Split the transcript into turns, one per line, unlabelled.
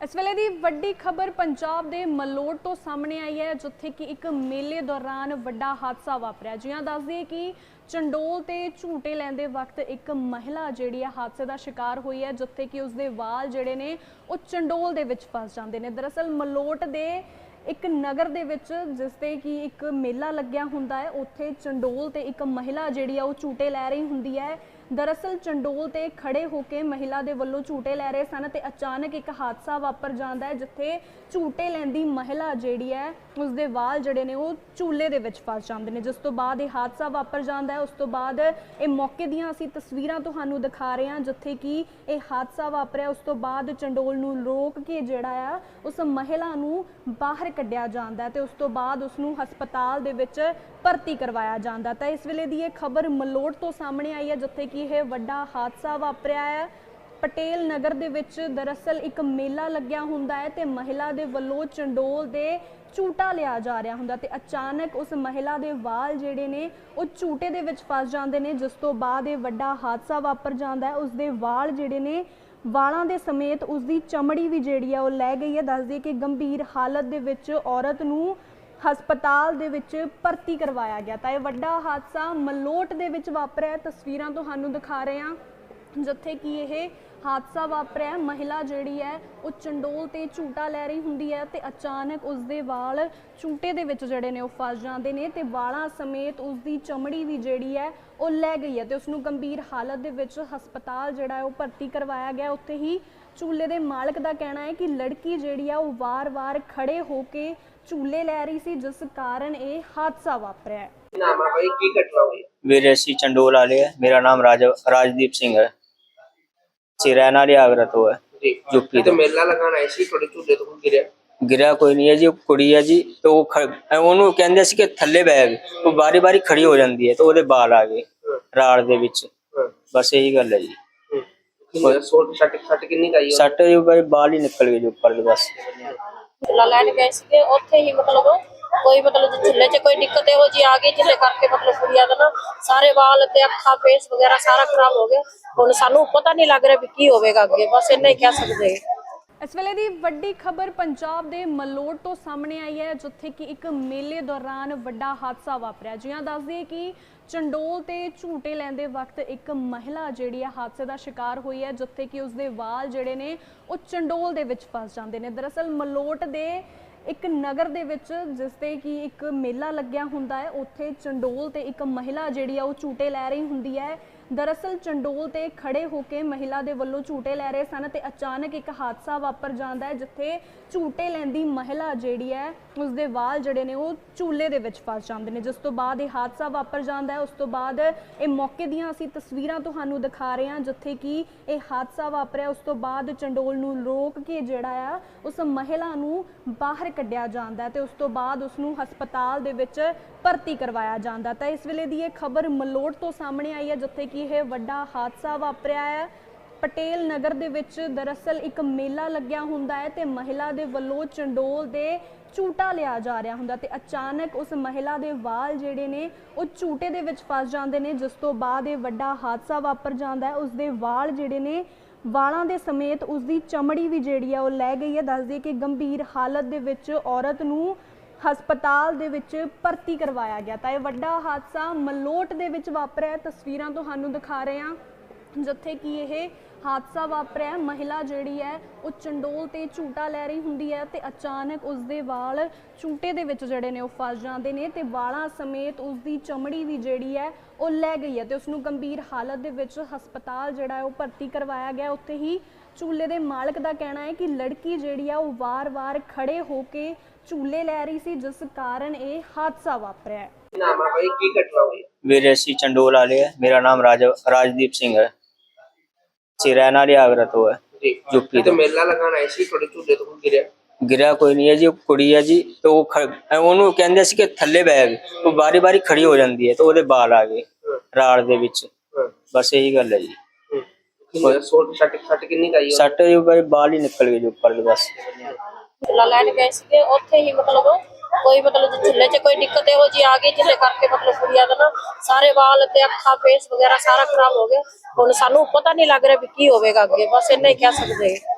ਇਸ ਵੇਲੇ ਦੀ ਵੱਡੀ ਖਬਰ ਪੰਜਾਬ ਦੇ ਮਲੋਟ ਤੋਂ ਸਾਹਮਣੇ ਆਈ ਹੈ, ਜਿੱਥੇ ਕਿ ਇੱਕ ਮੇਲੇ ਦੌਰਾਨ ਵੱਡਾ ਹਾਦਸਾ ਵਾਪਰਿਆ। ਜਿਹਾਂ ਦੱਸ ਦਈਏ ਕਿ ਚੰਡੋਲ ਤੇ ਝੂਟੇ ਲੈਂਦੇ ਵਕਤ ਇੱਕ ਮਹਿਲਾ ਜਿਹੜੀ ਹੈ ਹਾਦਸੇ ਦਾ ਸ਼ਿਕਾਰ ਹੋਈ ਹੈ, ਜਿੱਥੇ ਕਿ ਉਸਦੇ ਵਾਲ ਜਿਹੜੇ ਨੇ, ਉਹ ਚੰਡੋਲ ਦੇ ਵਿੱਚ ਫਸ ਜਾਂਦੇ ਨੇ। ਦਰਅਸਲ ਮਲੋਟ ਦੇ ਇੱਕ ਨਗਰ ਦੇ ਵਿੱਚ ਜਿਸ ਤੇ ਕਿ ਇੱਕ ਮੇਲਾ ਲੱਗਿਆ ਹੁੰਦਾ ਹੈ, ਉੱਥੇ ਚੰਡੋਲ ਤੇ ਇੱਕ ਮਹਿਲਾ ਜਿਹੜੀ ਆ, ਉਹ ਝੂਟੇ ਲੈ ਰਹੀ ਹੁੰਦੀ ਹੈ। ਦਰਅਸਲ ਚੰਡੋਲ ਤੇ ਖੜੇ ਹੋ ਕੇ ਮਹਿਲਾ ਦੇ ਵੱਲੋਂ ਝੂਟੇ ਲੈ ਰਹੇ ਸਨ ਤੇ ਅਚਾਨਕ ਇੱਕ ਹਾਦਸਾ ਵਾਪਰ ਜਾਂਦਾ ਹੈ, ਜਿੱਥੇ ਝੂਟੇ ਲੈਂਦੀ ਮਹਿਲਾ ਜਿਹੜੀ ਹੈ, ਉਸਦੇ ਵਾਲ ਜਿਹੜੇ ਨੇ ਉਹ ਝੂਲੇ ਦੇ ਵਿੱਚ ਫਸ ਜਾਂਦੇ ਨੇ। ਜਿਸ ਤੋਂ ਬਾਅਦ ਇਹ ਹਾਦਸਾ ਵਾਪਰ ਜਾਂਦਾ ਹੈ, ਉਸ ਤੋਂ ਬਾਅਦ ਇਹ ਮੌਕੇ ਦੀਆਂ ਅਸੀਂ ਤਸਵੀਰਾਂ ਤੁਹਾਨੂੰ ਦਿਖਾ ਰਹੇ ਹਾਂ, ਜਿੱਥੇ ਕਿ ਇਹ ਹਾਦਸਾ ਵਾਪਰਿਆ। ਉਸ ਤੋਂ ਬਾਅਦ ਚੰਡੋਲ ਨੂੰ ਰੋਕ ਕੇ ਜਿਹੜਾ ਆ, ਉਸ ਮਹਿਲਾ ਨੂੰ ਬਾਹਰ ਕੱਢਿਆ ਜਾਂਦਾ ਹੈ ਤੇ ਉਸ ਤੋਂ ਬਾਅਦ ਉਸ ਨੂੰ ਹਸਪਤਾਲ ਦੇ ਵਿੱਚ ਭਰਤੀ ਕਰਵਾਇਆ ਜਾਂਦਾ ਤਾਂ ਇਸ ਵੇਲੇ ਦੀ ਇਹ ਖਬਰ ਮਲੋਟ ਤੋਂ ਸਾਹਮਣੇ ਆਈ ਹੈ, ਜਿੱਥੇ ਕਿ ਇਹ ਵੱਡਾ ਹਾਦਸਾ ਵਾਪਰਿਆ ਹੈ। ਪਟੇਲ ਨਗਰ ਦੇ ਵਿੱਚ ਦਰਅਸਲ ਇੱਕ ਮੇਲਾ ਲੱਗਿਆ ਹੁੰਦਾ ਹੈ ਤੇ ਮਹਿਲਾ ਦੇ ਵੱਲੋਂ ਚੰਡੋਲ ਦੇ ਝੂਟਾ ਲਿਆ ਜਾ ਰਿਹਾ ਹੁੰਦਾ ਤੇ ਅਚਾਨਕ ਉਸ ਮਹਿਲਾ ਦੇ ਵਾਲ ਜਿਹੜੇ ਨੇ, ਉਹ ਝੂਟੇ ਦੇ ਵਿੱਚ ਫਸ ਜਾਂਦੇ ਨੇ, ਜਿਸ ਤੋਂ ਬਾਅਦ ਇਹ ਵੱਡਾ ਹਾਦਸਾ ਵਾਪਰ ਜਾਂਦਾ ਹੈ। ਉਸ ਦੇ ਵਾਲ ਜਿਹੜੇ ਨੇ, ਵਾਲਾਂ ਦੇ ਸਮੇਤ ਉਸ ਦੀ ਚਮੜੀ ਵੀ ਜਿਹੜੀ ਆ ਉਹ ਲੈ ਗਈ ਹੈ। ਦੱਸਦੀ ਕਿ ਗੰਭੀਰ ਹਾਲਤ ਦੇ ਵਿੱਚ ਔਰਤ ਨੂੰ ਹਸਪਤਾਲ ਦੇ ਵਿੱਚ ਭਰਤੀ ਕਰਵਾਇਆ ਗਿਆ ਤਾਂ ਇਹ ਵੱਡਾ ਹਾਦਸਾ ਮਲੋਟ ਦੇ ਵਿੱਚ ਵਾਪਰਿਆ ਤਸਵੀਰਾਂ ਤੁਹਾਨੂੰ ਦਿਖਾ ਰਹੇ ਹਾਂ। ਜਿੱਥੇ ਕਿ ਇਹ ਹਾਦਸਾ ਵਾਪਰਿਆ। ਮਹਿਲਾ ਜਿਹੜੀ ਹੈ ਉਹ ਚੰਡੋਲ ਤੇ ਝੂਟਾ ਲੈ ਰਹੀ ਹੁੰਦੀ ਹੈ ਤੇ ਅਚਾਨਕ ਉਸ ਦੇ ਵਾਲ ਝੂਟੇ ਦੇ ਵਿੱਚ ਜਿਹੜੇ ਨੇ ਉਹ ਫਸ ਜਾਂਦੇ ਨੇ ਤੇ ਵਾਲਾਂ ਸਮੇਤ ਉਸ ਦੀ ਚਮੜੀ ਵੀ ਜਿਹੜੀ ਹੈ ਉਹ ਲੈ ਗਈ ਹੈ ਤੇ ਉਸ ਨੂੰ ਗੰਭੀਰ ਹਾਲਤ ਦੇ ਵਿੱਚ ਹਸਪਤਾਲ ਜਿਹੜਾ ਹੈ ਉਹ ਭਰਤੀ ਕਰਵਾਇਆ ਗਿਆ। ਉੱਥੇ ਹੀ ਝੂਲੇ ਦੇ ਮਾਲਕ ਦਾ ਕਹਿਣਾ ਹੈ ਕਿ ਲੜਕੀ ਜਿਹੜੀ ਆ ਉਹ ਵਾਰ-ਵਾਰ ਖੜੇ ਹੋ ਕੇ ਝੂਲੇ ਲੈ ਰਹੀ ਸੀ ਜਿਸ ਕਾਰਨ ਇਹ ਹਾਦਸਾ ਵਾਪਰਿਆ ਹੈ।
ਨਾਮ ਆ ਭਾਈ? ਕੀ ਘਟਨਾ ਹੋਈ?
ਵੀਰੇ ਅਸੀਂ ਚੰਡੋਲ ਵਾਲੇ ਹੈ। ਮੇਰਾ ਨਾਮ ਰਾਜ ਰਾਜਦੀਪ ਸਿੰਘ ਹੈ। ਵਾਲੇ ਆਗਰਾ ਤੋਂ ਹੈ
ਜੀ।
ਯੂਪੀ
ਤੇ
ਤੋਂ।
ਮੇਲਾ ਲਗਾਉਣ ਆਏ ਸੀ ਤੁਹਾਡੇ ਝੂਲੇ ਤੋਂ ਗਿਰਿਆ?
ਗਿਰਿਆ ਕੋਈ ਨਹੀਂ ਹੈ ਜੀ ਉਹ ਕੁੜੀ ਹੈ ਜੀ ਤੇ ਉਹ ਖ- ਉਹਨੂੰ ਕਹਿੰਦੇ ਸੀ ਕਿ ਥੱਲੇ ਬੈਗ ਉਹ ਬਾਰੀ ਬਾਰੀ ਖੜੀ ਹੋ ਜਾਂਦੀ ਹੈ ਤੇ ਉਹਦੇ ਬਾਲ ਆ ਗਏ ਰਾੜ ਦੇ ਵਿੱਚ।
ਹਾਂ,
ਬਸ ਇਹੀ ਗੱਲ ਹੈ ਜੀ।
ਕਿੰਨਾ ਸੋਟ ਕਿੰਨੀ ਕਾਈ
ਸੱਟ ਦੇ ਬਾਰੇ ਬਾਲ ਹੀ ਨਿਕਲ ਗਏ ਜੀ ਉੱਪਰ ਦੇ ਬਸ।
ਲੈਣ ਗਏ ਸੀਗੇ ਉੱਥੇ ਹੀ ਮਤਲਬ ਕੋਈ ਮਤਲਬ ਜੇ ਝੂਲੇ 'ਚ ਕੋਈ ਦਿੱਕਤ ਇਹੋ ਜੀ ਆ ਗਈ ਜਿਹਦੇ ਕਰਕੇ ਮਤਲਬ ਕੁੜੀਆਂ ਦਾ ਨਾ ਸਾਰੇ ਵਾਲ ਤੇ ਅੱਖਾਂ ਫੇਸ ਵਗੈਰਾ ਸਾਰਾ ਖਰਾਬ ਹੋ ਗਿਆ। ਹੁਣ ਸਾਨੂੰ ਪਤਾ ਨਹੀਂ ਲੱਗ ਰਿਹਾ ਵੀ ਕੀ ਹੋਵੇਗਾ ਅੱਗੇ। ਬਸ ਇੰਨਾ ਹੀ ਕਹਿ ਸਕਦੇ ਹਾਂ।
ਇਸ ਵੇਲੇ ਦੀ ਵੱਡੀ ਖਬਰ ਪੰਜਾਬ ਦੇ ਮਲੋਟ ਤੋਂ ਸਾਹਮਣੇ ਆਈ ਹੈ, ਜਿੱਥੇ ਕਿ ਇੱਕ ਮੇਲੇ ਦੌਰਾਨ ਵੱਡਾ ਹਾਦਸਾ ਵਾਪਰਿਆ। ਜਿਹਾਂ ਦੱਸ ਦਈਏ ਕਿ ਚੰਡੋਲ ਤੇ ਝੂਟੇ ਲੈਂਦੇ ਵਕਤ ਇੱਕ ਮਹਿਲਾ ਜਿਹੜੀ ਹੈ ਹਾਦਸੇ ਦਾ ਸ਼ਿਕਾਰ ਹੋਈ ਹੈ, ਜਿੱਥੇ ਕਿ ਉਸਦੇ ਵਾਲ ਜਿਹੜੇ ਨੇ, ਉਹ ਚੰਡੋਲ ਦੇ ਵਿੱਚ ਫਸ ਜਾਂਦੇ ਨੇ। ਦਰਅਸਲ ਮਲੋਟ ਦੇ ਇੱਕ ਨਗਰ ਦੇ ਵਿੱਚ ਜਿਸ ਤੇ ਕਿ ਇੱਕ ਮੇਲਾ ਲੱਗਿਆ ਹੁੰਦਾ ਹੈ, ਉੱਥੇ ਚੰਡੋਲ ਤੇ ਇੱਕ ਮਹਿਲਾ ਜਿਹੜੀ ਆ, ਉਹ ਝੂਟੇ ਲੈ ਰਹੀ ਹੁੰਦੀ ਹੈ। ਦਰਅਸਲ ਚੰਡੋਲ ਤੇ ਖੜੇ ਹੋ ਕੇ ਮਹਿਲਾ ਦੇ ਵੱਲੋਂ ਝੂਟੇ ਲੈ ਰਹੇ ਸਨ ਤੇ ਅਚਾਨਕ ਇੱਕ ਹਾਦਸਾ ਵਾਪਰ ਜਾਂਦਾ ਹੈ, ਜਿੱਥੇ ਝੂਟੇ ਲੈਂਦੀ ਮਹਿਲਾ ਜਿਹੜੀ ਹੈ, ਉਸਦੇ ਵਾਲ ਜਿਹੜੇ ਨੇ ਉਹ ਝੂਲੇ ਦੇ ਵਿੱਚ ਫਸ ਜਾਂਦੇ ਨੇ। ਜਿਸ ਤੋਂ ਬਾਅਦ ਇਹ ਹਾਦਸਾ ਵਾਪਰ ਜਾਂਦਾ ਹੈ, ਉਸ ਤੋਂ ਬਾਅਦ ਇਹ ਮੌਕੇ ਦੀਆਂ ਅਸੀਂ ਤਸਵੀਰਾਂ ਤੁਹਾਨੂੰ ਦਿਖਾ ਰਹੇ ਹਾਂ, ਜਿੱਥੇ ਕਿ ਇਹ ਹਾਦਸਾ ਵਾਪਰਿਆ। ਉਸ ਤੋਂ ਬਾਅਦ ਚੰਡੋਲ ਨੂੰ ਰੋਕ ਕੇ ਜਿਹੜਾ ਆ, ਉਸ ਮਹਿਲਾ ਨੂੰ ਬਾਹਰ ਕੱਢਿਆ ਜਾਂਦਾ ਹੈ ਤੇ ਉਸ ਤੋਂ ਬਾਅਦ ਉਸ ਨੂੰ ਹਸਪਤਾਲ ਦੇ ਵਿੱਚ ਭਰਤੀ ਕਰਵਾਇਆ ਜਾਂਦਾ ਤਾਂ ਇਸ ਵੇਲੇ ਦੀ ਇਹ ਖਬਰ ਮਲੋਟ ਤੋਂ ਸਾਹਮਣੇ ਆਈ ਹੈ, ਜਿੱਥੇ ਕਿ ਇਹ ਵੱਡਾ ਹਾਦਸਾ ਵਾਪਰਿਆ ਹੈ। ਪਟੇਲ ਨਗਰ ਦੇ ਵਿੱਚ ਦਰਅਸਲ ਇੱਕ ਮੇਲਾ ਲੱਗਿਆ ਹੁੰਦਾ ਹੈ ਤੇ ਮਹਿਲਾ ਦੇ ਵੱਲੋਂ ਚੰਡੋਲ ਦੇ ਝੂਟਾ ਲਿਆ ਜਾ ਰਿਹਾ ਹੁੰਦਾ ਤੇ ਅਚਾਨਕ ਉਸ ਮਹਿਲਾ ਦੇ ਵਾਲ ਜਿਹੜੇ ਨੇ, ਉਹ ਝੂਟੇ ਦੇ ਵਿੱਚ ਫਸ ਜਾਂਦੇ ਨੇ, ਜਿਸ ਤੋਂ ਬਾਅਦ ਇਹ ਵੱਡਾ ਹਾਦਸਾ ਵਾਪਰ ਜਾਂਦਾ ਹੈ। ਉਸ ਦੇ ਵਾਲ ਜਿਹੜੇ ਨੇ, ਵਾਲਾਂ ਦੇ ਸਮੇਤ ਉਸ ਦੀ ਚਮੜੀ ਵੀ ਜਿਹੜੀ ਆ ਉਹ ਲੈ ਗਈ ਹੈ। ਦੱਸਦੀ ਕਿ ਗੰਭੀਰ ਹਾਲਤ ਦੇ ਵਿੱਚ ਔਰਤ ਨੂੰ ਹਸਪਤਾਲ ਦੇ ਵਿੱਚ ਭਰਤੀ ਕਰਵਾਇਆ ਗਿਆ ਤਾਂ ਇਹ ਵੱਡਾ ਹਾਦਸਾ ਮਲੋਟ ਦੇ ਵਿੱਚ ਵਾਪਰਿਆ ਤਸਵੀਰਾਂ ਤੁਹਾਨੂੰ ਦਿਖਾ ਰਹੇ ਹਾਂ। ਜਿੱਥੇ ਕਿ ਇਹ ਹਾਦਸਾ ਵਾਪਰਿਆ ਮਹਿਲਾ ਜਿਹੜੀ ਹੈ, ਉਹ ਚੰਡੋਲ ਤੇ ਝੂਟਾ ਲੈ ਰਹੀ ਹੁੰਦੀ ਹੈ ਤੇ ਅਚਾਨਕ ਉਸ ਦੇ ਵਾਲ ਝੂਟੇ ਦੇ ਵਿੱਚ ਜਿਹੜੇ ਨੇ, ਉਹ ਫਸ ਜਾਂਦੇ ਨੇ ਤੇ ਵਾਲਾਂ ਸਮੇਤ ਉਸ ਦੀ ਚਮੜੀ ਵੀ ਜਿਹੜੀ ਹੈ, ਉਹ ਲੈ ਗਈ ਹੈ ਤੇ ਉਸ ਨੂੰ ਗੰਭੀਰ ਹਾਲਤ ਦੇ ਵਿੱਚ ਹਸਪਤਾਲ ਜਿਹੜਾ ਹੈ, ਉਹ ਭਰਤੀ ਕਰਵਾਇਆ ਗਿਆ। ਉੱਥੇ ਹੀ ਝੂਲੇ ਦੇ ਮਾਲਕ ਦਾ ਕਹਿਣਾ ਹੈ ਕਿ ਲੜਕੀ ਜਿਹੜੀ ਆ ਉਹ ਵਾਰ-ਵਾਰ ਖੜੇ ਹੋ ਕੇ ਝੂਲੇ ਲੈ ਰਹੀ ਸੀ ਜਿਸ ਕਾਰਨ ਇਹ ਹਾਦਸਾ ਵਾਪਰਿਆ ਹੈ।
ਨਾਮ ਆ ਭਾਈ ਕੀ ਘਟਨਾ ਹੋਈ?
ਵੀਰੇ ਅਸੀਂ ਚੰਡੋਲ ਵਾਲੇ ਹੈ ਮੇਰਾ ਨਾਮ ਰਾਜ ਰਾਜਦੀਪ ਸਿੰਘ ਹੈ। ਰਹਿਣ ਵਾਲੇ ਆਗਰਾ ਤੋਂ ਹੈ
ਜੀ।
ਯੂਪੀ
ਤੇ
ਤੋਂ।
ਮੇਲਾ ਲਗਾਉਣ ਆਏ ਸੀ ਤੁਹਾਡੇ ਝੂਲੇ ਤੋਂ ਗਿਰਿਆ?
ਗਿਰਿਆ ਕੋਈ ਨਹੀਂ ਹੈ ਜੀ ਉਹ ਕੁੜੀ ਹੈ ਜੀ ਤੇ ਉਹ ਖ- ਉਹਨੂੰ ਕਹਿੰਦੇ ਸੀ ਕਿ ਥੱਲੇ ਬੈਗ ਉਹ ਬਾਰੀ ਬਾਰੀ ਖੜੀ ਹੋ ਜਾਂਦੀ ਹੈ ਤੇ ਉਹਦੇ ਬਾਲ ਆ ਗਏ
ਹਾਂ,
ਰਾੜ ਦੇ ਵਿੱਚ।
ਹਾਂ,
ਬਸ ਇਹੀ ਗੱਲ ਹੈ ਜੀ।
ਸੋਟ ਸੱਟ ਸੱਟ ਕਿੰਨੀ ਕਾਈ
ਸੱਟ ਦੇ ਬਾਰੇ ਬਾਲ ਹੀ ਨਿਕਲ ਗਏ ਜੀ ਉੱਪਰ ਦੇ ਬਸ।
ਝੂਲਾ ਲੈਣ ਗਏ ਸੀਗੇ ਉੱਥੇ ਹੀ ਮਤਲਬ ਕੋਈ ਮਤਲਬ ਜੇ ਝੂਲੇ 'ਚ ਕੋਈ ਦਿੱਕਤ ਇਹੋ ਜੀ ਆ ਗਈ ਜਿਹਦੇ ਕਰਕੇ ਮਤਲਬ ਕੁੜੀਆਂ ਦਾ ਨਾ ਸਾਰੇ ਵਾਲ ਤੇ ਅੱਖਾਂ ਫੇਸ ਵਗੈਰਾ ਸਾਰਾ ਖਰਾਬ ਹੋ ਗਿਆ। ਹੁਣ ਸਾਨੂੰ ਪਤਾ ਨਹੀਂ ਲੱਗ ਰਿਹਾ ਵੀ ਕੀ ਹੋਵੇਗਾ ਅੱਗੇ ਬਸ ਇੰਨਾ ਹੀ ਕਹਿ ਸਕਦੇ ਹਾਂ।